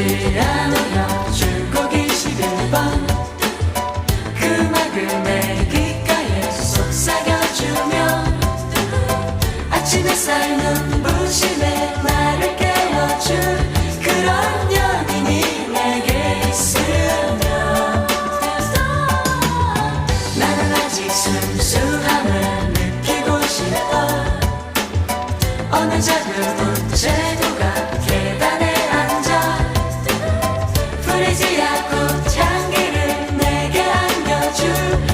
안으로 줄고기 11번 그 막을 내 귓가에 속삭여주며 아침 햇살 눈부심에 나를 깨워줄 그런 연인이 내게 있으면 나는 아직 순수함을 느끼고 싶어. 어느 작은 문제도